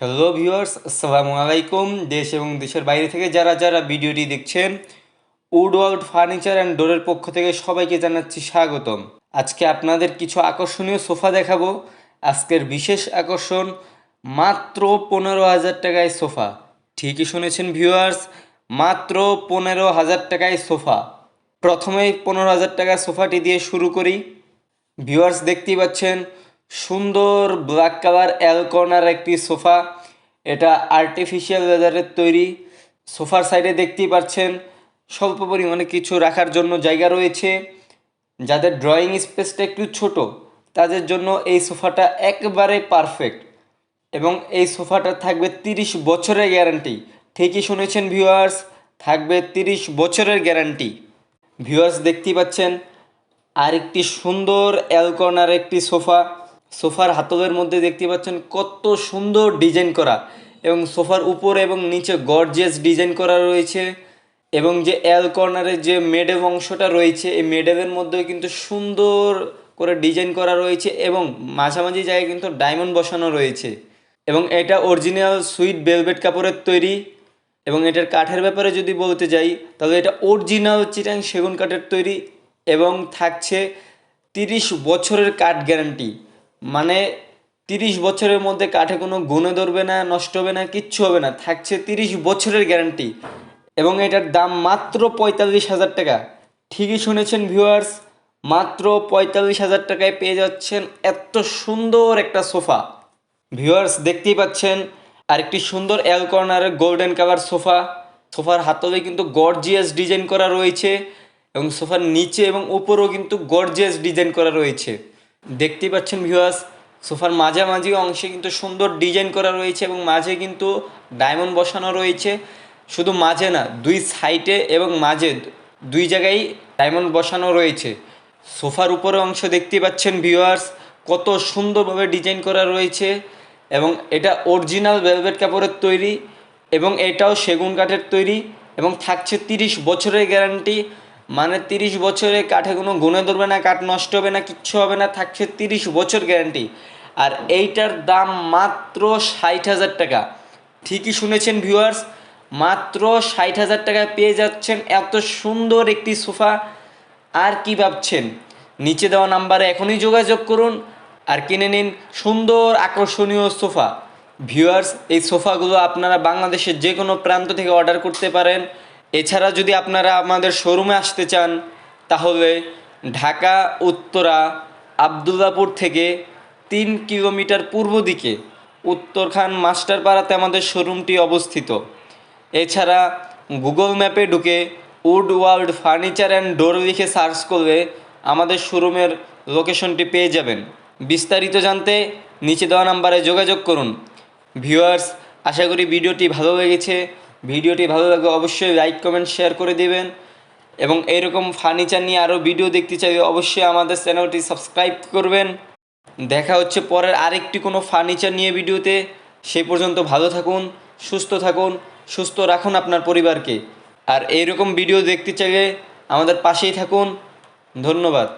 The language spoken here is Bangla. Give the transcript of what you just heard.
হ্যালো ভিউয়ার্স আসসালামু আলাইকুম। দেশ এবং দেশের বাইরে থেকে যারা যারা ভিডিওটি দেখছেন উড ওয়ার্ল্ড ফার্নিচার অ্যান্ড ডোরের পক্ষ থেকে সবাইকে জানাচ্ছি স্বাগতম। আজকে আপনাদের কিছু আকর্ষণীয় সোফা দেখাবো। আজকের বিশেষ আকর্ষণ, মাত্র পনেরো হাজার টাকায় সোফা। ঠিকই শুনেছেন ভিউয়ার্স মাত্র পনেরো হাজার টাকায় সোফা। প্রথমেই পনেরো হাজার টাকার সোফাটি দিয়ে শুরু করি। ভিউয়ার্স দেখতেই পাচ্ছেন সুন্দর ব্ল্যাক কালার অ্যাল কর্নার একটি সোফা। এটা আর্টিফিশিয়াল লেদারের তৈরি। সোফার সাইডে দেখতেই পাচ্ছেন, স্বল্প পরিমাণে কিছু রাখার জন্য জায়গা রয়েছে। যাদের ড্রয়িং স্পেসটা একটু ছোট, তাদের জন্য এই সোফাটা একবারে পারফেক্ট এবং এই সোফাটা থাকবে তিরিশ বছরের গ্যারান্টি ঠিকই শুনেছেন ভিউয়ার্স থাকবে তিরিশ বছরের গ্যারান্টি ভিউয়ার্স দেখতেই পাচ্ছেন, আরেকটি সুন্দর অ্যালকর্নার একটি সোফা। সোফার হাতলের মধ্যে দেখতে পাচ্ছেন কত সুন্দর ডিজাইন করা এবং সোফার উপরে এবং নিচে গর্জিয়াস ডিজাইন করা রয়েছে এবং যে অ্যাল কর্নারের যে মেডেল অংশটা রয়েছে, এই মেডেলের মধ্যেও কিন্তু সুন্দর করে ডিজাইন করা রয়েছে এবং মাঝামাঝি জায়গায় কিন্তু ডায়মন্ড বসানো রয়েছে এবং এটা অরিজিনাল সুইট ভেলভেট কাপড়ের তৈরি এবং এটার কাঠের ব্যাপারে যদি বলতে যাই, তাহলে এটা অরিজিনাল চিটাং সেগুন কাঠের তৈরি এবং থাকছে তিরিশ বছরের কাঠ গ্যারান্টি মানে তিরিশ বছরের মধ্যে কাঠে কোনো গুণে ধরবে না, নষ্ট হবে না, কিচ্ছু হবে না, থাকছে তিরিশ বছরের গ্যারান্টি এবং এটার দাম মাত্র পঁয়তাল্লিশ হাজার টাকা। ঠিকই শুনেছেন ভিউয়ার্স মাত্র পঁয়তাল্লিশ হাজার টাকায় পেয়ে যাচ্ছেন এত সুন্দর একটা সোফা। ভিউয়ার্স দেখতেই পাচ্ছেন আরেকটি সুন্দর অ্যাল কর্নারের গোল্ডেন কালার সোফা। সোফার হাতলে কিন্তু গর্জিয়াস ডিজাইন করা রয়েছে এবং সোফার নিচে এবং উপরেও কিন্তু গর্জিয়াস ডিজাইন করা রয়েছে। দেখতেই পাচ্ছেন ভিউয়ার্স সোফার মাঝামাঝি অংশে কিন্তু সুন্দর ডিজাইন করা রয়েছে এবং মাঝে কিন্তু ডায়মন্ড বসানো রয়েছে। শুধু মাঝে না, দুই সাইডে এবং মাঝে দুই জায়গায় ডায়মন্ড বসানো রয়েছে। সোফার উপরে অংশ দেখতে পাচ্ছেন ভিউয়ার্স কত সুন্দরভাবে ডিজাইন করা রয়েছে এবং এটা অরিজিনাল ভেলভেট কাপড়ের তৈরি এবং এটাও সেগুন কাঠের তৈরি এবং থাকছে তিরিশ বছরের গ্যারান্টি মানে তিরিশ বছরে কাঠে কোনো গুণে ধরবে না, কাঠ নষ্ট হবে না, কিচ্ছু হবে না, থাকছে তিরিশ বছর গ্যারান্টি আর এইটার দাম মাত্র ষাট হাজার টাকা। ঠিকই শুনেছেন ভিউয়ার্স মাত্র ষাট হাজার টাকায় পেয়ে যাচ্ছেন এত সুন্দর একটি সোফা। আর কি ভাবছেন? নিচে দেওয়া নাম্বারে এখনই যোগাযোগ করুন আর কিনে নিন সুন্দর আকর্ষণীয় সোফা। ভিউয়ার্স এই সোফাগুলো আপনারা বাংলাদেশের যে কোনো প্রান্ত থেকে অর্ডার করতে পারেন। এছাড়া যদি আপনারা আমাদের শোরুমে আসতে চান, তাহলে ঢাকা, উত্তরা, আবদুল্লাপুর থেকে তিন কিলোমিটার পূর্ব দিকে উত্তরখান মাস্টারপাড়াতে আমাদের শোরুমটি অবস্থিত। এছাড়া গুগল ম্যাপে ঢুকে Wood World Furniture and Door লিখে সার্চ করলে আমাদের শোরুমের লোকেশনটি পেয়ে যাবেন। বিস্তারিত জানতে নিচে দেওয়া নাম্বারে যোগাযোগ করুন। ভিউয়ার্স, আশা করি ভিডিওটি ভালো লেগেছে। ভিডিওটি ভালো লাগলে অবশ্যই লাইক, কমেন্ট, শেয়ার করে দেবেন। এবং এরকম ফার্নিচার নিয়ে আরও ভিডিও দেখতে চাইলে অবশ্যই আমাদের চ্যানেলটি সাবস্ক্রাইব করবেন। দেখা হচ্ছে পরের আরেকটি কোনো ফার্নিচার নিয়ে ভিডিওতে। সেই পর্যন্ত ভালো থাকুন, সুস্থ থাকুন, সুস্থ রাখুন আপনার পরিবারকে। আর এইরকম ভিডিও দেখতে চাইলে আমাদের পাশেই থাকুন। ধন্যবাদ।